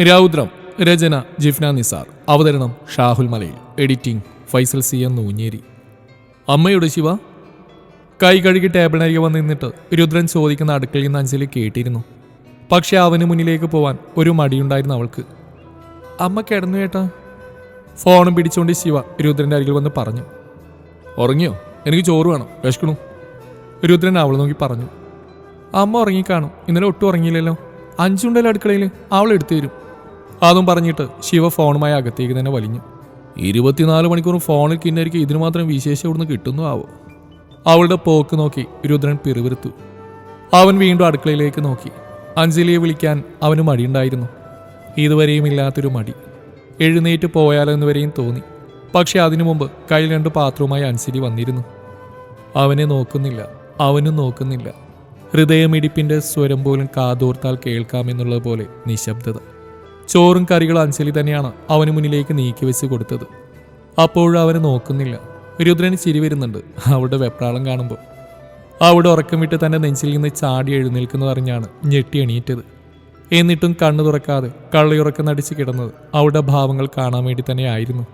രൗദ്രം രചന ജിഫ്ന നിസാർ. അവതരണം Shahul Malayil. Editing Faisal C N Oonjeri അമ്മയുടെ ശിവ? കൈ കഴുകി ടേബിളിനരികെ വന്ന് നിന്നിട്ട് രുദ്രൻ ചോദിക്കുന്ന അടുക്കളയിൽ നിന്ന് അഞ്ജലി കേട്ടിരുന്നു. പക്ഷെ അവന് മുന്നിലേക്ക് പോവാൻ ഒരു മടിയുണ്ടായിരുന്നു അവൾക്ക്. അമ്മ കിടന്നു കേട്ടാ ഫോണും പിടിച്ചുകൊണ്ട് ശിവ രുദ്രന്റെ അരികിൽ വന്ന് പറഞ്ഞു. ഉറങ്ങിയോ? എനിക്ക് ചോറ് വേണം. വിശക്കണു. രുദ്രൻ അവൾ നോക്കി പറഞ്ഞു. അമ്മ ഉറങ്ങിക്കാണും. ഇന്നലെ ഒട്ടും ഉറങ്ങിയില്ലല്ലോ. അഞ്ചുണ്ടല്ലോ അടുക്കളയിൽ അവൾ എടുത്തു തരും. അതും പറഞ്ഞിട്ട് ശിവ ഫോണുമായി അകത്തേക്ക് തന്നെ വലിഞ്ഞു. ഇരുപത്തിനാല് മണിക്കൂറും ഫോണിൽ കിന്നരിക്ക് ഇതിന് മാത്രം വിശേഷം ഇവിടുന്ന് കിട്ടുന്നു ആവോ? അവളുടെ പോക്ക് നോക്കി രുദ്രൻ പിറുവിരുത്തു അവൻ വീണ്ടും അടുക്കളയിലേക്ക് നോക്കി. അഞ്ജലിയെ വിളിക്കാൻ അവന് മടിയുണ്ടായിരുന്നു. ഇതുവരെയും ഇല്ലാത്തൊരു മടി. എഴുന്നേറ്റ് പോയാലോ എന്നുവരെയും തോന്നി. പക്ഷെ അതിനു മുമ്പ് കയ്യിൽ രണ്ട് പാത്രവുമായി അഞ്ജലി വന്നിരുന്നു. അവനെ നോക്കുന്നില്ല. അവനും നോക്കുന്നില്ല. ഹൃദയമിടിപ്പിന്റെ സ്വരം പോലും കാതോർത്താൽ കേൾക്കാമെന്നുള്ളത് പോലെ നിശബ്ദത. ചോറും കറികളും അഞ്ജലി തന്നെയാണ് അവന് മുന്നിലേക്ക് നീക്കി വെച്ച് കൊടുത്തത്. അപ്പോഴും അവനെ നോക്കുന്നില്ല. രുദ്രന് ചിരി വരുന്നുണ്ട്. അവളുടെ വെപ്രാളം കാണുമ്പോൾ. അവിടെ ഉറക്കം വിട്ട് തന്റെ നെഞ്ചിൽ നിന്ന് ചാടി എഴുന്നേൽക്കുന്നതറിഞ്ഞാണ് ഞെട്ടി എണീറ്റത്. എന്നിട്ടും കണ്ണു തുറക്കാതെ കള്ളിയുറക്കം നടിച്ച് കിടന്നത് അവളുടെ ഭാവങ്ങൾ കാണാൻ വേണ്ടി തന്നെയായിരുന്നു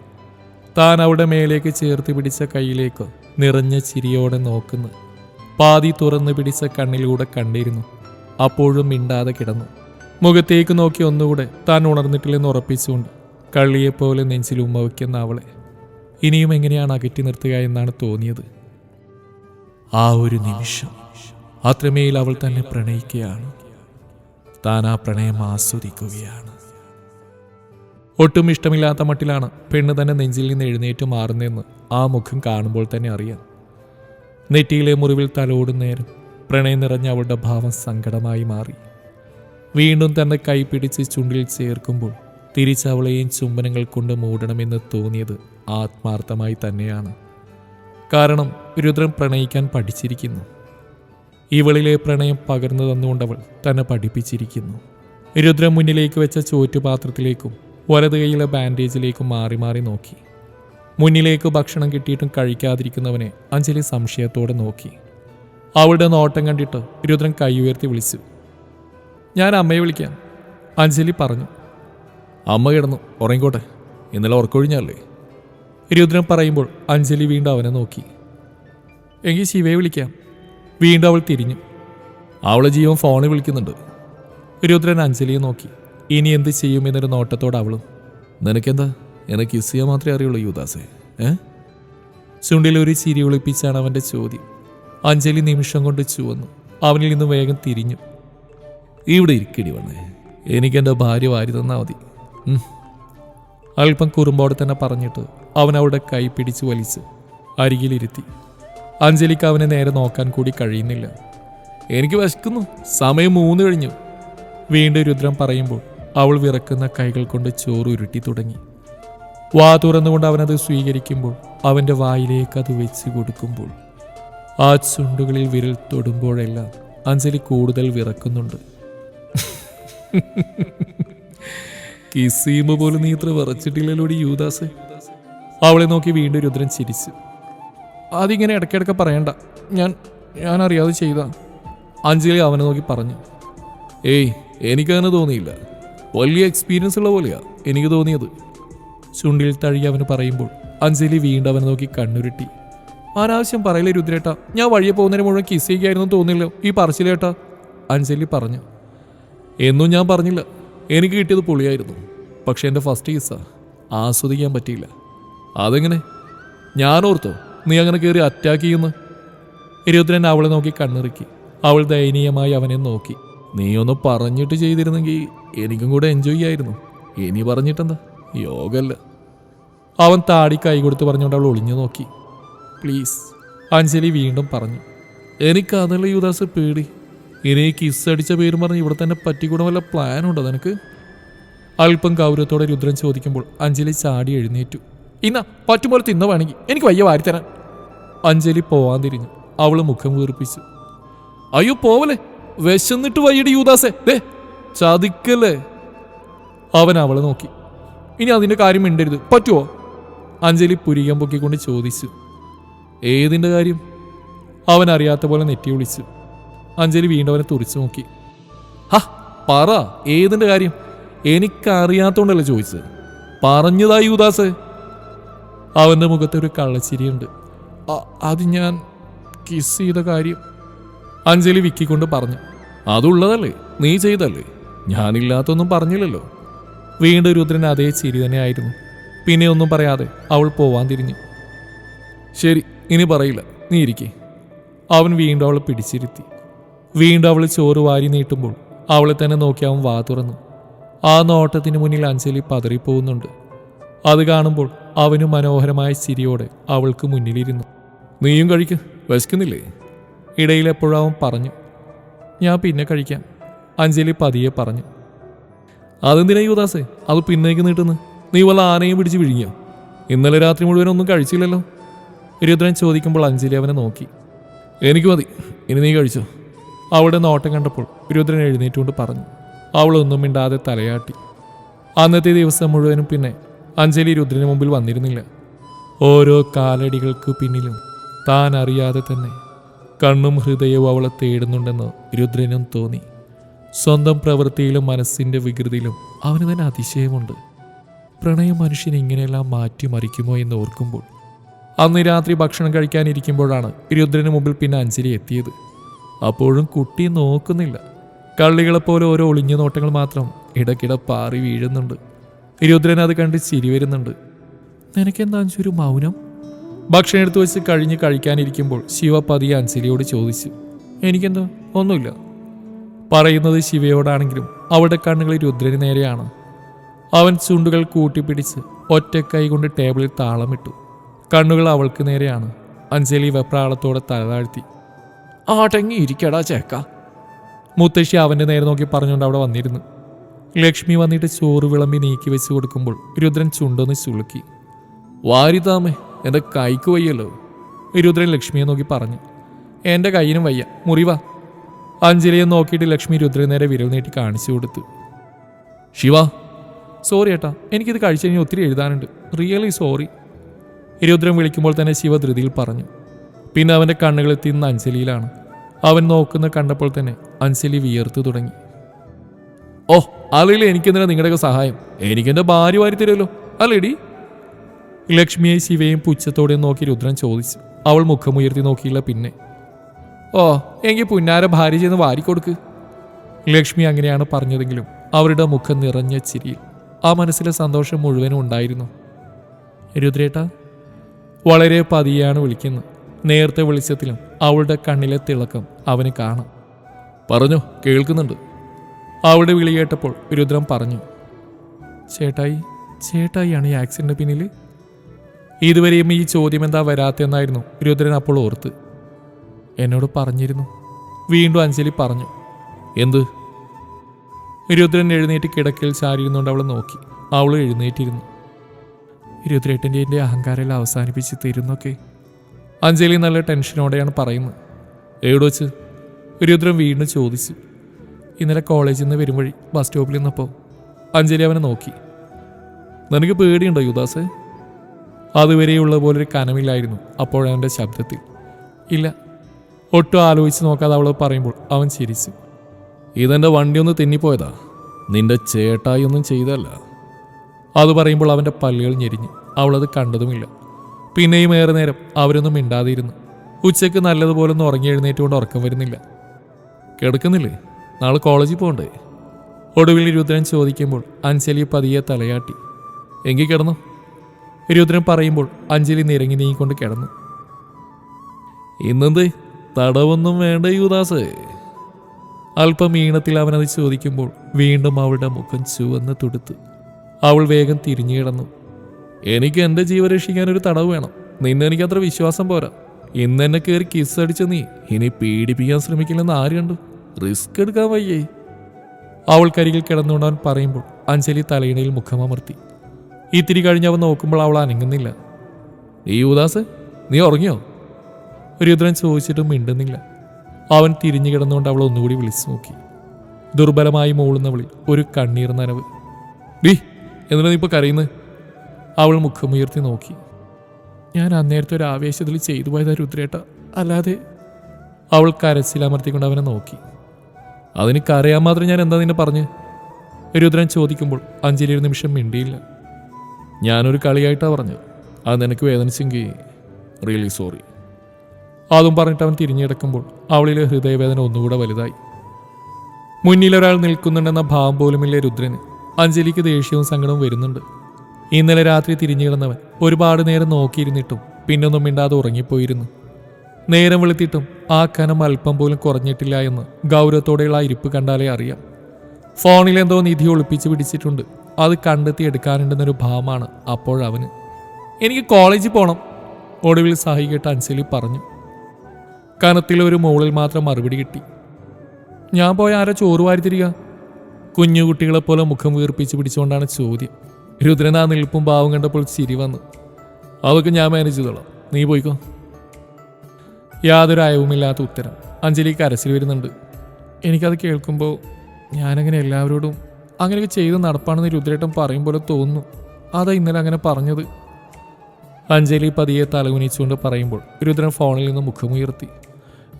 താൻ അവിടെ മേലേക്ക് ചേർത്ത് പിടിച്ച കൈയിലേക്ക് നിറഞ്ഞ ചിരിയോടെ നോക്കുന്നു. പാതി തുറന്നു പിടിച്ച കണ്ണിലൂടെ കണ്ടിരുന്നു. അപ്പോഴും മിണ്ടാതെ കിടന്നു. മുഖത്തേക്ക് നോക്കി ഒന്നുകൂടെ താൻ ഉണർന്നിട്ടില്ലെന്ന് ഉറപ്പിച്ചുകൊണ്ട് കള്ളിയെപ്പോലെ നെഞ്ചിൽ ഉമ്മ വയ്ക്കുന്ന അവളെ. ഇനിയും എങ്ങനെയാണ് അകറ്റി നിർത്തുക എന്നാണ് തോന്നിയത്. ആ ഒരു നിമിഷം അത്രമേൽ അവൾ തന്നെ പ്രണയിക്കുകയാണ്. താൻ ആ പ്രണയം ആസ്വദിക്കുകയാണ്. ഒട്ടും ഇഷ്ടമില്ലാത്ത മട്ടിലാണ് പെണ്ണ് തന്നെ നെഞ്ചിൽ നിന്ന് എഴുന്നേറ്റ് മാറുന്നതെന്ന് ആ മുഖം കാണുമ്പോൾ തന്നെ അറിയാം. നെറ്റിയിലെ മുറിവിൽ തലോടും നേരം പ്രണയം നിറഞ്ഞ അവളുടെ ഭാവം സങ്കടമായി മാറി. വീണ്ടും തന്റെ കൈ പിടിച്ച് ചുണ്ടിൽ ചേർക്കുമ്പോൾ തിരിച്ചവളെയും ചുംബനങ്ങൾ കൊണ്ട് മൂടണമെന്ന് തോന്നിയത് ആത്മാർത്ഥമായി തന്നെയാണ്. കാരണം രുദ്രൻ പ്രണയിക്കാൻ പഠിച്ചിരിക്കുന്നു. ഇവളിലെ പ്രണയം പകർന്നു തന്നുകൊണ്ടവൾ തന്നെ പഠിപ്പിച്ചിരിക്കുന്നു. രുദ്രൻ മുന്നിലേക്ക് വെച്ച ചോറ്റുപാത്രത്തിലേക്കും വലത് കൈയിലെ ബാൻഡേജിലേക്കും മാറി മാറി നോക്കി. മുന്നിലേക്ക് ഭക്ഷണം കിട്ടിയിട്ടും കഴിക്കാതിരിക്കുന്നവനെ അഞ്ജലി സംശയത്തോടെ നോക്കി. അവളുടെ നോട്ടം കണ്ടിട്ട് രുദ്രൻ കൈ ഉയർത്തി വിളിച്ചു. ഞാൻ അമ്മയെ വിളിക്കാം. അഞ്ജലി പറഞ്ഞു. അമ്മ കിടന്നു. ഉറങ്ങിക്കോട്ടെ. ഇന്നലെ ഉറക്കൊഴിഞ്ഞല്ലേ രുദ്രൻ പറയുമ്പോൾ അഞ്ജലി വീണ്ടും അവനെ നോക്കി. എങ്കിൽ ശിവയെ വിളിക്കാം. വീണ്ടും അവൾ തിരിഞ്ഞു. അവളെ ജീവൻ ഫോണിൽ വിളിക്കുന്നുണ്ട്. രുദ്രൻ അഞ്ജലിയെ നോക്കി. ഇനി എന്ത് ചെയ്യും എന്നൊരു നോട്ടത്തോടെ അവളും. നിനക്കെന്താ? എന്നെ കിസ് ചെയ്യാൻ മാത്രമേ അറിയുള്ളൂ യുദാസേ ഏ? ചുണ്ടിൽ ഒരു ചിരി ഒളിപ്പിച്ചാണ് അവന്റെ ചോദ്യം. അഞ്ജലി നിമിഷം കൊണ്ട് ചുവന്നു. അവനിൽ നിന്ന് വേഗം തിരിഞ്ഞു. ഇവിടെ ഇരിക്കടി വന്നേ. എനിക്ക് എന്റെ ഭാര്യ വാരി തന്നാൽ മതി. അല്പം കുറുമ്പോടെ തന്നെ പറഞ്ഞിട്ട് അവൻ അവളുടെ കൈ പിടിച്ച് വലിച്ച് അരികിലിരുത്തി. അഞ്ജലിക്ക് അവനെ നേരെ നോക്കാൻ കൂടി കഴിയുന്നില്ല. എനിക്ക് വിശക്കുന്നു. സമയം മൂന്ന് കഴിഞ്ഞു. വീണ്ടും രുദ്രം പറയുമ്പോൾ അവൾ വിറക്കുന്ന കൈകൾ കൊണ്ട് ചോറ് ഉരുട്ടി തുടങ്ങി. വാ തുറന്നുകൊണ്ട് അവനത് സ്വീകരിക്കുമ്പോൾ അവന്റെ വായിലേക്ക് അത് വെച്ച് കൊടുക്കുമ്പോൾ ആ ചുണ്ടുകളിൽ വിരൽ തൊടുമ്പോഴെല്ലാം അഞ്ജലി കൂടുതൽ വിറക്കുന്നുണ്ട്. കിസ് ചെയ്യുമ്പോൾ പോലും നീ ഇത്ര വിറച്ചിട്ടില്ലല്ലോടി യൂദാസ്. അവളെ നോക്കി വീണ്ടും രുദ്രൻ ചിരിച്ചു. അതിങ്ങനെ ഇടയ്ക്കിടയ്ക്ക് പറയണ്ട. ഞാൻ ഞാൻ അറിയാതെ ചെയ്ത. അഞ്ജലി അവനെ നോക്കി പറഞ്ഞു. ഏയ് എനിക്കങ്ങനെ തോന്നിയില്ല. വലിയ എക്സ്പീരിയൻസ് ഉള്ള പോലെയാ എനിക്ക് തോന്നിയത്. ചുണ്ടിൽ തഴുകി അവന് പറയുമ്പോൾ അഞ്ജലി വീണ്ടും അവനെ നോക്കി കണ്ണുരുട്ടി. അനാവശ്യം പറയില്ല രുദ്രേട്ട? ഞാൻ വഴിയെ പോകുന്നതിന് മുഴുവൻ കിസ് ചെയ്യുകയായിരുന്നു തോന്നില്ലോ ഈ പറച്ചിലേട്ടാ? അഞ്ജലി പറഞ്ഞു. എന്നും ഞാൻ പറഞ്ഞില്ല. എനിക്ക് കിട്ടിയത് പൊളിയായിരുന്നു. പക്ഷെ എന്റെ ഫസ്റ്റ് കിസ്സാ ആസ്വദിക്കാൻ പറ്റിയില്ല. അതെങ്ങനെ? ഓർത്തോ നീ അങ്ങനെ കയറി അറ്റാക്ക് ചെയ്യുന്നു? ഇരുപത്തിരൻ അവളെ നോക്കി കണ്ണിറുക്കി. അവൾ ദയനീയമായി അവനെ നോക്കി. നീ ഒന്ന് പറഞ്ഞിട്ട് ചെയ്തിരുന്നെങ്കിൽ എനിക്കും കൂടെ എൻജോയ് ചെയ്യായിരുന്നു. ഇനി പറഞ്ഞിട്ടെന്താ? യോഗല്ല. അവൻ താടി കൈ കൊടുത്ത് പറഞ്ഞുകൊണ്ട് അവൾ ഒളിഞ്ഞു നോക്കി. പ്ലീസ് അഞ്ജലി വീണ്ടും പറഞ്ഞു. എനിക്ക് അതല്ല യുദാസ് പേടി? ഇനി കിസ് അടിച്ച പേരും പറഞ്ഞ് ഇവിടെ തന്നെ പറ്റിക്കൂടാൻ വല്ല പ്ലാനുണ്ടോ നിനക്ക്? അല്പം ഗൗരവത്തോടെ രുദ്രൻ ചോദിക്കുമ്പോൾ അഞ്ജലി ചാടി എഴുന്നേറ്റു. ഇന്ന പറ്റുമ്പോൾ തിന്ന വേണമെങ്കിൽ എനിക്ക് വയ്യ വാരിത്തരാൻ. അഞ്ജലി പോവാൻ തിരിഞ്ഞു. അവൾ മുഖം വീർപ്പിച്ചു. അയ്യോ പോവലേ വിശന്നിട്ട് വയ്യടി യൂദാസേ. ദേ ചതിക്കല്ലേ? അവൻ അവളെ നോക്കി. ഇനി അതിന്റെ കാര്യം മിണ്ടരുത്. പറ്റുമോ അഞ്ജലി പുരികം പൊക്കിക്കൊണ്ട് ചോദിച്ചു. ഏതിന്റെ കാര്യം? അവൻ അറിയാത്ത പോലെ നെറ്റി വിളിച്ചു. അഞ്ജലി വീണ്ടും അവനെ തുറിച്ചു നോക്കി. ഹ പറ ഏതിന്റെ കാര്യം? എനിക്കറിയാത്തോണ്ടല്ലേ ചോദിച്ചത്. പറഞ്ഞതായി യുദാസ് അവന്റെ മുഖത്ത് ഒരു കള്ളച്ചിരിയുണ്ട്. "അ- അത് ഞാൻ കിസ് ചെയ്ത കാര്യം. അഞ്ജലി വിക്കിക്കൊണ്ട് പറഞ്ഞു. അതുള്ളതല്ലേ നീ ചെയ്തല്ലേ ഞാനില്ലാത്തൊന്നും പറഞ്ഞില്ലല്ലോ. വീണ്ടും രുദ്രൻ അതേ ചിരി തന്നെയായിരുന്നു. പിന്നെ ഒന്നും പറയാതെ അവൾ പോവാൻ തിരിഞ്ഞു. ശരി ഇനി പറയില്ല. നീ ഇരിക്കേ. അവൻ വീണ്ടും അവളെ പിടിച്ചിരുത്തി. വീണ്ടും അവൾ ചോറ് വാരി നീട്ടുമ്പോൾ അവളെ തന്നെ നോക്കി അവൻ വാ തുറന്നു. ആ നോട്ടത്തിന് മുന്നിൽ അഞ്ജലി പതറിപ്പോകുന്നുണ്ട്. അത് കാണുമ്പോൾ അവന് മനോഹരമായ ചിരിയോടെ അവൾക്ക് മുന്നിലിരുന്നു. നീയും കഴിക്ക് വിശക്കുന്നില്ലേ? ഇടയിൽ എപ്പോഴാവും പറഞ്ഞു. ഞാൻ പിന്നെ കഴിക്കാം അഞ്ജലി പതിയെ പറഞ്ഞു. അതെന്തിനാ യുവദാസേ അത് പിന്നേക്ക് നീട്ടുന്നു? നീ വല്ല ആനയും പിടിച്ച് വിഴുങ്ങിയോ? ഇന്നലെ രാത്രി മുഴുവൻ ഒന്നും കഴിച്ചില്ലല്ലോ? രുദ്രൻ ചോദിക്കുമ്പോൾ അഞ്ജലി അവനെ നോക്കി. എനിക്ക് മതി ഇനി നീ കഴിച്ചോ. അവളുടെ നോട്ടം കണ്ടപ്പോൾ രുദ്രൻ എഴുന്നേറ്റുകൊണ്ട് പറഞ്ഞു അവളൊന്നും മിണ്ടാതെ തലയാട്ടി. അന്നത്തെ ദിവസം മുഴുവനും പിന്നെ അഞ്ജലി രുദ്രന് മുമ്പിൽ വന്നിരുന്നില്ല. ഓരോ കാലടികൾക്ക് പിന്നിലും താൻ അറിയാതെ തന്നെ കണ്ണും ഹൃദയവും അവളെ തേടുന്നുണ്ടെന്ന് രുദ്രനും തോന്നി. സ്വന്തം പ്രവൃത്തിയിലും മനസ്സിന്റെ വികൃതിയിലും അവന് തന്നെ അതിശയമുണ്ട്. പ്രണയം മനുഷ്യനെ ഇങ്ങനെയെല്ലാം മാറ്റിമറിക്കുമോ എന്ന് ഓർക്കുമ്പോൾ അന്ന് രാത്രി ഭക്ഷണം കഴിക്കാനിരിക്കുമ്പോഴാണ് രുദ്രന് മുമ്പിൽ പിന്നെ അഞ്ജലി എത്തിയത്. അപ്പോഴും കുട്ടി നോക്കുന്നില്ല. കള്ളികളെപ്പോലെ ഓരോ ഒളിഞ്ഞ നോട്ടങ്ങൾ മാത്രം ഇടയ്ക്കിടെ പാറി വീഴുന്നുണ്ട്. രുദ്രൻ അത് കണ്ട് ചിരി വരുന്നുണ്ട്. നിനക്കെന്താ ഒരു മൗനം? ഭക്ഷണം എടുത്തു വെച്ച് കഴിഞ്ഞ് കഴിക്കാനിരിക്കുമ്പോൾ ശിവ പതിയെ അഞ്ജലിയോട് ചോദിച്ചു. എനിക്കെന്തോ? ഒന്നുമില്ല. പറയുന്നത് ശിവയോടാണെങ്കിലും അവളുടെ കണ്ണുകൾ രുദ്രന് നേരെയാണ്. അവൻ ചുണ്ടുകൾ കൂട്ടിപ്പിടിച്ച് ഒറ്റക്കൈ കൊണ്ട് ടേബിളിൽ താളമിട്ടു കണ്ണുകൾ അവൾക്ക് നേരെയാണ്. അഞ്ജലി വെപ്രാളത്തോടെ തലതാഴ്ത്തി ആട്ടങ്ങി ഇരിക്കടാ ചേക്ക? മുത്തശ്ശി അവന്റെ നേരെ നോക്കി പറഞ്ഞുകൊണ്ട് അവിടെ വന്നിരുന്നു. ലക്ഷ്മി വന്നിട്ട് ചോറ് വിളമ്പി നീക്കി വെച്ച് കൊടുക്കുമ്പോൾ രുദ്രൻ ചുണ്ടൊന്ന് ചുളുക്കി. വാരിതാമേ എന്റെ കൈക്ക് വയ്യല്ലോ. രുദ്രൻ ലക്ഷ്മിയെ നോക്കി പറഞ്ഞു. എന്റെ കയ്യിനും വയ്യ മുറിവാ അഞ്ജലിയെ നോക്കിയിട്ട് ലക്ഷ്മി രുദ്രൻ നേരെ വിരൽ നീട്ടി കാണിച്ചു കൊടുത്തു. ശിവ സോറി ഏട്ടാ എനിക്കിത് കഴിച്ചു കഴിഞ്ഞാൽ ഒത്തിരി എഴുതാനുണ്ട്. റിയലി സോറി രുദ്രൻ വിളിക്കുമ്പോൾ തന്നെ ശിവ ധൃതിയിൽ പറഞ്ഞു. പിന്നെ അവന്റെ കണ്ണുകളിൽ നിന്ന് അഞ്ജലിയിലാണ് അവൻ നോക്കുന്ന കണ്ടപ്പോൾ തന്നെ അഞ്ജലി വിയർത്തു തുടങ്ങി. ഓ അല്ലെങ്കിൽ എനിക്കെന്തിനാ നിങ്ങളുടെയൊക്കെ സഹായം? എനിക്കെന്റെ ഭാര്യ വാരി തരുമല്ലോ അല്ലേടി? ലക്ഷ്മിയെ ശിവയും പുച്ഛത്തോടെ നോക്കി രുദ്രൻ ചോദിച്ചു. അവൾ മുഖമുയർത്തി നോക്കിയില്ല പിന്നെ. ഓ എങ്കിൽ പുന്നാര ഭാര്യ ചെന്ന് വാരിക്കൊടുക്ക്. ലക്ഷ്മി അങ്ങനെയാണ് പറഞ്ഞതെങ്കിലും അവരുടെ മുഖം നിറഞ്ഞ ചിരിയിൽ ആ മനസ്സിലെ സന്തോഷം മുഴുവനും ഉണ്ടായിരുന്നു. രുദ്രേട്ട വളരെ പതിയാണ് വിളിക്കുന്നത്. നേരത്തെ വെളിച്ചത്തിലും അവളുടെ കണ്ണിലെ തിളക്കം അവന് കാണാം. പറഞ്ഞു കേൾക്കുന്നുണ്ട്. അവളുടെ വിളി കേട്ടപ്പോൾ രുദ്രം പറഞ്ഞു ചേട്ടായി ചേട്ടായിയാണ് ഈ ആക്സിഡന്റ് പിന്നിൽ ഇതുവരെയും ഈ ചോദ്യം എന്താ വരാത്തെന്നായിരുന്നു രുദ്രൻ അപ്പോൾ ഓർത്ത്. എന്നോട് പറഞ്ഞിരുന്നു. വീണ്ടും അഞ്ജലി പറഞ്ഞു എന്ത്? രുദ്രൻ എഴുന്നേറ്റ് കിടക്കയിൽ ചാരിയിരുന്നുകൊണ്ട് അവളെ നോക്കി. അവൾ എഴുന്നേറ്റിരുന്നു. രുദ്രേട്ടന്റെ എന്റെ അഹങ്കാരം അവസാനിപ്പിച്ച് തരുന്നൊക്കെ അഞ്ജലി നല്ല ടെൻഷനോടെയാണ് പറയുന്നത്. എവിടെ വെച്ച്? രുദ്രൻ വീണ്ടും ചോദിച്ചു. ഇന്നലെ കോളേജിൽ നിന്ന് വരും വഴി ബസ് സ്റ്റോപ്പിൽ നിന്നപ്പോൾ അഞ്ജലി അവനെ നോക്കി. നിനക്ക് പേടിയുണ്ടോ യുദാസ്? അതുവരെയുള്ള പോലൊരു കനമില്ലായിരുന്നു അപ്പോഴവന്റെ ശബ്ദത്തിൽ. ഇല്ല. ഒട്ടും ആലോചിച്ച് നോക്കാതെ അവൾ പറയുമ്പോൾ അവൻ ചിരിച്ചു. ഇതെന്റെ വണ്ടി ഒന്ന് തെന്നിപ്പോയതാ. നിന്റെ ചേട്ടായി ഒന്നും ചെയ്തല്ല അത് പറയുമ്പോൾ അവന്റെ പല്ലുകൾ ഞെരിഞ്ഞു. അവളത് കണ്ടതുമില്ല. പിന്നെയും ഏറെ നേരം അവരൊന്നും മിണ്ടാതിരുന്നു. ഉച്ചയ്ക്ക് നല്ലതുപോലെ ഒന്ന് ഉറങ്ങി എഴുന്നേറ്റുകൊണ്ട് ഉറക്കം വരുന്നില്ല. കിടക്കുന്നില്ലേ? നാളെ കോളേജിൽ പോകണ്ടേ ഒടുവിൽ രുദ്രൻ ചോദിക്കുമ്പോൾ അഞ്ജലി പതിയെ തലയാട്ടി. എങ്കിൽ കിടന്നു? രുദ്രൻ പറയുമ്പോൾ അഞ്ജലി നിരങ്ങി നീങ്ങിക്കൊണ്ട് കിടന്നു. ഇന്നെന്തേ? തടവൊന്നും വേണ്ട യുദാസ് അല്പം ഈണത്തിൽ അവനത് ചോദിക്കുമ്പോൾ വീണ്ടും അവളുടെ മുഖം ചുവന്ന് തുടുത്തു. അവൾ വേഗം തിരിഞ്ഞു കിടന്നു. എനിക്ക് എന്റെ ജീവൻ രക്ഷിക്കാൻ ഒരു തടവ് വേണം. നിന്നെ എനിക്ക് അത്ര വിശ്വാസം പോരാ. ഇന്ന് എന്നെ കയറി കിസ് അടിച്ച നീ ഇനി പീഡിപ്പിക്കാൻ ശ്രമിക്കില്ലെന്ന് ആര് കണ്ടു? റിസ്ക് എടുക്കാൻ വയ്യേ. അവൾക്കരികിൽ കിടന്നുകൊണ്ട് അവൻ പറയുമ്പോൾ അഞ്ജലി തലയിണയിൽ മുഖമമർത്തി ഇത്തിരി കഴിഞ്ഞ് അവൻ നോക്കുമ്പോൾ അവൾ അനങ്ങുന്നില്ല. നീ യുവദാസ് നീ ഉറങ്ങിയോ? രുദ്രൻ ചോദിച്ചിട്ടും മിണ്ടുന്നില്ല. അവൻ തിരിഞ്ഞു കിടന്നുകൊണ്ട് അവൾ ഒന്നുകൂടി വിളിച്ചു നോക്കി. ദുർബലമായി മൂളുന്നവളിൽ ഒരു കണ്ണീർ നനവ്. ഡി എന്തിനാ നീ ഇപ്പൊ കരയുന്നത് അവൾ മുഖമുയർത്തി നോക്കി. ഞാൻ അന്നേരത്തെ ഒരു ആവേശത്തിൽ ചെയ്തു പോയതാ രുദ്രേട്ട. അല്ലാതെ അവൾ കരച്ചിലമർത്തിക്കൊണ്ട് അവനെ നോക്കി. അതിന് കരയാൻ മാത്രം ഞാൻ എന്താ നിന്നെ പറഞ്ഞ്? രുദ്രൻ ചോദിക്കുമ്പോൾ അഞ്ജലി ഒരു നിമിഷം മിണ്ടിയില്ല. ഞാനൊരു കളിയായിട്ടാണ് പറഞ്ഞത് അത് നിനക്ക് വേദനിച്ചെങ്കിൽ റിയലി സോറി. അതും പറഞ്ഞിട്ട് അവൻ തിരിഞ്ഞിടക്കുമ്പോൾ അവളിലെ ഹൃദയവേദന ഒന്നുകൂടെ വലുതായി. മുന്നിൽ ഒരാൾ നിൽക്കുന്നുണ്ടെന്ന ഭാവം പോലുമില്ലേ രുദ്രന്. അഞ്ജലിക്ക് ദേഷ്യവും സങ്കടവും വരുന്നുണ്ട്. ഇന്നലെ രാത്രി തിരിഞ്ഞു കിടന്നവൻ ഒരുപാട് നേരം നോക്കിയിരുന്നിട്ടും പിന്നൊന്നും മിണ്ടാതെ ഉറങ്ങിപ്പോയിരുന്നു. നേരം വെളുത്തിട്ടും ആ കനം അല്പം പോലും കുറഞ്ഞിട്ടില്ല എന്ന് ഗൗരവത്തോടെയുള്ള ഇരിപ്പ് കണ്ടാലേ അറിയാം. ഫോണിൽ എന്തോ നിധി ഒളിപ്പിച്ച് പിടിച്ചിട്ടുണ്ട്. അത് കണ്ടെത്തി എടുക്കാനുണ്ടെന്നൊരു ഭാവമാണ് അപ്പോഴവന് എനിക്ക് കോളേജിൽ പോകണം ഒടുവിൽ സഹി കേട്ട് അഞ്ജലി പറഞ്ഞു. കനത്തിലൊരു മുകളിൽ മാത്രം മറുപടി കിട്ടി. ഞാൻ പോയ ആരാ ചോറ് വാരിത്തിരിക കുഞ്ഞു കുട്ടികളെ പോലെ മുഖം വീർപ്പിച്ച് പിടിച്ചുകൊണ്ടാണ് ചോദ്യം. രുദ്രൻ ആ നിൽപ്പും ഭാവം കണ്ടപ്പോൾ ചിരി വന്നു. അവൾക്ക് ഞാൻ മാനേജ് ചെയ്തോളാം. നീ പോയിക്കോ. യാതൊരു അയവുമില്ലാത്ത ഉത്തരം. അഞ്ജലി കരച്ചിൽ വരുന്നുണ്ട്. എനിക്കത് കേൾക്കുമ്പോൾ ഞാനങ്ങനെ എല്ലാവരോടും അങ്ങനെയൊക്കെ ചെയ്ത് നടപ്പാണെന്ന് രുദ്രേട്ടൻ പറയും പോലെ തോന്നുന്നു. അതാ ഇന്നലെ അങ്ങനെ പറഞ്ഞത്. അഞ്ജലി പതിയെ തലകുനിച്ചുകൊണ്ട് പറയുമ്പോൾ രുദ്രൻ ഫോണിൽ നിന്ന് മുഖമുയർത്തി.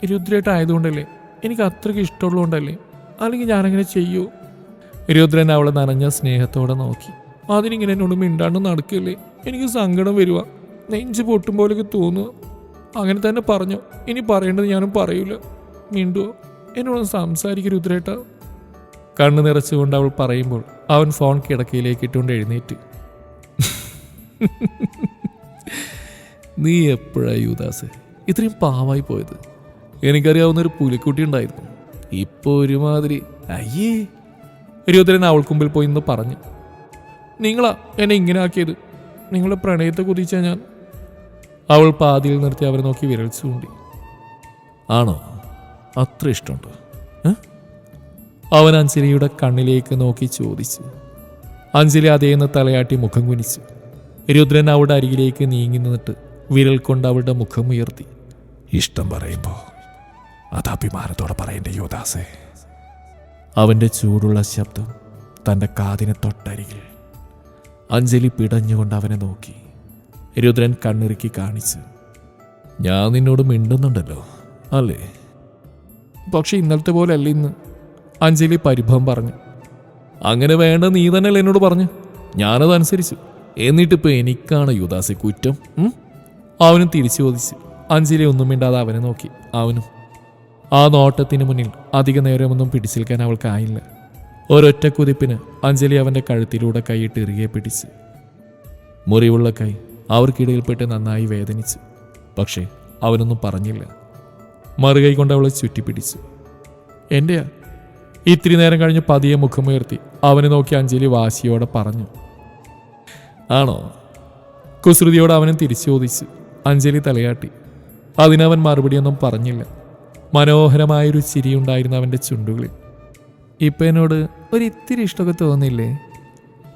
രുദ്രേട്ടൻ ആയതുകൊണ്ടല്ലേ? എനിക്ക് അത്രയ്ക്ക് ഇഷ്ടമുള്ളതുകൊണ്ടല്ലേ? അല്ലെങ്കിൽ ഞാനങ്ങനെ ചെയ്യൂ? രുദ്രൻ അവളെ നനഞ്ഞ സ്നേഹത്തോടെ നോക്കി. അതിനിങ്ങനെ എന്നോട് മിണ്ടാണ്ട് നടക്കില്ലേ? എനിക്ക് സങ്കടം വരുക നെഞ്ച് പൊട്ടും പോലെയൊക്കെ തോന്നുക അങ്ങനെ തന്നെ പറഞ്ഞു. ഇനി പറയേണ്ടത് ഞാനും പറയൂല. മിണ്ടുവോ എന്നോട് സംസാരിക്കരു ഉദ്രേട്ട കണ്ണു നിറച്ചുകൊണ്ട് അവൾ പറയുമ്പോൾ അവൻ ഫോൺ കിടക്കയിലേക്ക് ഇട്ടുകൊണ്ട് എഴുന്നേറ്റ്. നീ എപ്പോഴാ യുദാസ്? ഇത്രയും പാവായി പോയത്. എനിക്കറിയാവുന്ന ഒരു പുലിക്കുട്ടി ഉണ്ടായിരുന്നു. ഇപ്പോൾ ഒരുമാതിരി. അയ്യേ. രുദ്രൻ അവൾക്ക് മുമ്പിൽ പോയി ഇന്ന് പറഞ്ഞു. നിങ്ങളാ എന്നെ ഇങ്ങനെ ആക്കിയത്. നിങ്ങളുടെ പ്രണയത്തെ കുതിച്ച ഞാൻ. അവൾ പാതിയിൽ നിർത്തി അവരെ നോക്കി വിരൽ ചൂണ്ടി. ആണോ? അത്ര ഇഷ്ടമുണ്ട്? അവൻ അഞ്ജലിയുടെ കണ്ണിലേക്ക് നോക്കി ചോദിച്ചു. അഞ്ജലി അതേന്ന് തലയാട്ടി മുഖം കുനിച്ചു. രുദ്രൻ അവളുടെ അരികിലേക്ക് നീങ്ങി നിന്നിട്ട് വിരൽ കൊണ്ട് അവളുടെ മുഖം ഉയർത്തി. ഇഷ്ടം പറയുമ്പോൾ അത് അഭിമാനത്തോടെ പറയേണ്ട യോദാസേ അവന്റെ ചൂടുള്ള ശബ്ദം തന്റെ കാതിന് തൊട്ടരികിൽ അഞ്ജലി പിടഞ്ഞുകൊണ്ട് അവനെ നോക്കി. രുദ്രൻ കണ്ണിറുക്കി കാണിച്ചു. ഞാൻ നിന്നോട് മിണ്ടുന്നുണ്ടല്ലോ അല്ലേ? പക്ഷെ ഇന്നലത്തെ പോലെ അല്ല ഇന്ന് അഞ്ജലി പരിഭവം പറഞ്ഞു. അങ്ങനെ വേണ്ട നീ തന്നെയല്ലേ എന്നോട് പറഞ്ഞു. ഞാനത് അനുസരിച്ചു. എന്നിട്ടിപ്പോ എനിക്കാണ് യുദാസി കുറ്റം? അവനും തിരിച്ചു ചോദിച്ചു. അഞ്ജലി ഒന്നും മിണ്ടാതെ അവനെ നോക്കി. അവനും ആ നോട്ടത്തിന് മുന്നിൽ അധിക നേരമൊന്നും പിടിച്ചിൽക്കാൻ അവൾക്കായില്ല. ഒരൊറ്റ കുതിപ്പിന് അഞ്ജലി അവന്റെ കഴുത്തിലൂടെ കൈയിട്ട് ഇറുകെ പിടിച്ച്. മുറിവുള്ള കൈ അവർക്കിടയിൽപ്പെട്ട് നന്നായി വേദനിച്ചു. പക്ഷേ അവനൊന്നും പറഞ്ഞില്ല. മറുകൈ കൊണ്ട് അവളെ ചുറ്റിപ്പിടിച്ചു. എന്റെയാ ഇത്തിരി നേരം കഴിഞ്ഞ് പതിയെ മുഖമുയർത്തി അവനെ നോക്കി അഞ്ജലി വാശിയോടെ പറഞ്ഞു. ആണോ? കുസൃതിയോട് അവനും തിരിച്ചു ചോദിച്ചു അഞ്ജലി തലയാട്ടി. അതിനവൻ മറുപടിയൊന്നും പറഞ്ഞില്ല. മനോഹരമായൊരു ചിരിയുണ്ടായിരുന്നു അവന്റെ ചുണ്ടുകളിൽ. ഇപ്പം എന്നോട് ഒരിത്തിരി ഇഷ്ടമൊക്കെ തോന്നില്ലേ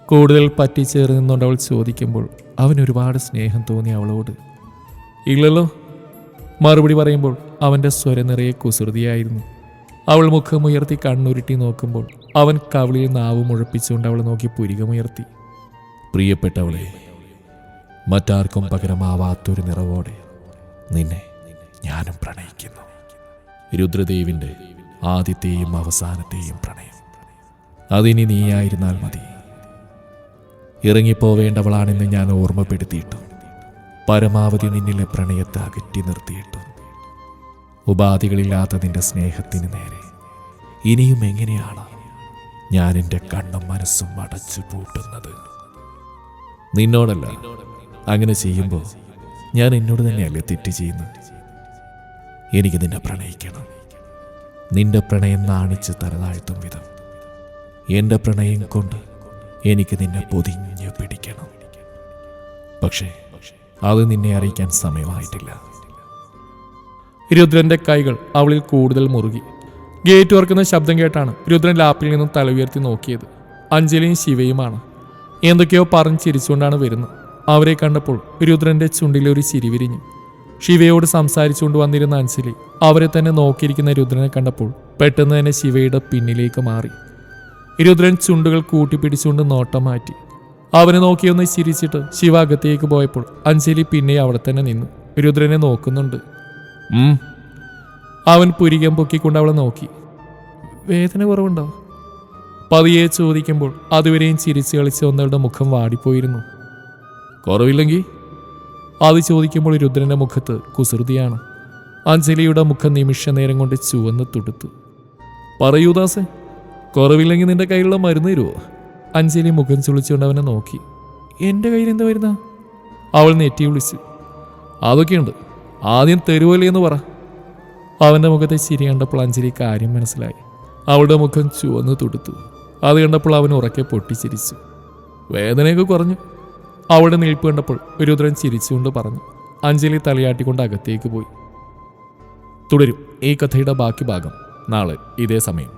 കൂടുതൽ പറ്റിച്ചേർന്ന് നിന്നുകൊണ്ട് അവൾ ചോദിക്കുമ്പോൾ അവൻ ഒരുപാട് സ്നേഹം തോന്നി അവളോട്. ഇല്ലല്ലോ മറുപടി പറയുമ്പോൾ അവന്റെ സ്വരം നിറയെ കുസൃതിയായിരുന്നു. അവൾ മുഖമുയർത്തി കണ്ണുരുട്ടി നോക്കുമ്പോൾ അവൻ കവിളിൽ നാവ് മുഴപ്പിച്ചുകൊണ്ട് അവളെ നോക്കി പുരികമുയർത്തി. പ്രിയപ്പെട്ടവളെ മറ്റാർക്കും പകരമാവാത്തൊരു നിറവോടെ നിന്നെ ഞാനും പ്രണയിക്കുന്നു. രുദ്രദേവിന്റെ ആദ്യത്തെയും അവസാനത്തെയും പ്രണയം. അതിനി നീയായിരുന്നാൽ മതി. ഇറങ്ങിപ്പോവേണ്ടവളാണെന്ന് ഞാൻ ഓർമ്മപ്പെടുത്തിയിട്ടു പരമാവധി നിന്നിലെ പ്രണയത്തെ അകറ്റി നിർത്തിയിട്ടു ഉപാധികളില്ലാത്ത നിന്റെ സ്നേഹത്തിന് നേരെ. ഇനിയും എങ്ങനെയാണ് ഞാൻ എന്റെ കണ്ണും മനസ്സും അടച്ചു പൂട്ടുന്നത്? നിന്നോടല്ല. അങ്ങനെ ചെയ്യുമ്പോൾ ഞാൻ എന്നോട് തന്നെയല്ലേ തെറ്റ് ചെയ്യുന്നു എനിക്ക് നിന്നെ പ്രണയിക്കണം. നിന്റെ പ്രണയം നാണിച്ച് തലതാഴ്ത്തും വിധം. എന്റെ പ്രണയം കൊണ്ട് എനിക്ക് നിന്നെ പൊതിഞ്ഞ് പിടിക്കണം. പക്ഷേ അത് നിന്നെ അറിയിക്കാൻ സമയമായിട്ടില്ല. രുദ്രന്റെ കൈകൾ അവളിൽ കൂടുതൽ മുറുകി. ഗേറ്റ് തുറക്കുന്ന ശബ്ദം കേട്ടാണ് രുദ്രൻ ലാപ്പിൽ നിന്നും തല ഉയർത്തി നോക്കിയത്. അഞ്ജലിയും ശിവയുമാണ്. എന്തൊക്കെയോ പറഞ്ഞ് ചിരിച്ചുകൊണ്ടാണ് വരുന്നത്. അവരെ കണ്ടപ്പോൾ രുദ്രന്റെ ചുണ്ടിലൊരു ചിരി വിരിഞ്ഞു. ശിവയോട് സംസാരിച്ചുകൊണ്ട് വന്നിരുന്ന അഞ്ജലി അവരെ തന്നെ നോക്കിയിരിക്കുന്ന രുദ്രനെ കണ്ടപ്പോൾ പെട്ടെന്ന് തന്നെ ശിവയുടെ പിന്നിലേക്ക് മാറി. രുദ്രൻ ചുണ്ടുകൾ കൂട്ടിപ്പിടിച്ചുകൊണ്ട് നോട്ടം മാറ്റി. അവനെ നോക്കിയൊന്ന് ചിരിച്ചിട്ട് ശിവ അകത്തേക്ക് പോയപ്പോൾ അഞ്ജലി പിന്നെ അവിടെ തന്നെ നിന്നു. രുദ്രനെ നോക്കുന്നുണ്ട്. അവൻ പുരികം പൊക്കിക്കൊണ്ട് അവളെ നോക്കി. വേദന കുറവുണ്ടോ? പതിയെ ചോദിക്കുമ്പോൾ അതുവരെയും ചിരിച്ചു കളിച്ച് ഒന്നവളുടെ മുഖം വാടിപ്പോയിരുന്നു. കുറവില്ലെങ്കിൽ? അത് ചോദിക്കുമ്പോൾ രുദ്രന്റെ മുഖത്ത് കുസൃതിയാണ്. അഞ്ജലിയുടെ മുഖം നിമിഷ നേരം കൊണ്ട് ചുവന്ന് തുടുത്തു. പറയൂ ദാസേ കുറവില്ലെങ്കിൽ നിന്റെ കയ്യിലുള്ള മരുന്ന് തരുമോ അഞ്ജലി മുഖം ചുളിച്ചുകൊണ്ട് അവനെ നോക്കി. എന്റെ കയ്യിൽ എന്താ വരുന്ന അവൾ നെറ്റി വിളിച്ചു. അതൊക്കെയുണ്ട്. ആദ്യം തരുവല്ലേ എന്ന് പറ. അവന്റെ മുഖത്തെ ചിരി കണ്ടപ്പോൾ അഞ്ജലി കാര്യം മനസ്സിലായി. അവളുടെ മുഖം ചുവന്ന് തുടുത്തു. അത് കണ്ടപ്പോൾ അവൻ ഉറക്കെ പൊട്ടിച്ചിരിച്ചു. വേദനയൊക്കെ കുറഞ്ഞു. അവളുടെ നിൽപ്പ് കണ്ടപ്പോൾ രുദ്രൻ ചിരിച്ചുകൊണ്ട് പറഞ്ഞു അഞ്ജലി തലയാട്ടിക്കൊണ്ട് അകത്തേക്ക് പോയി. തുടരും ഈ കഥയുടെ ബാക്കി ഭാഗം നാളെ ഇതേ സമയം.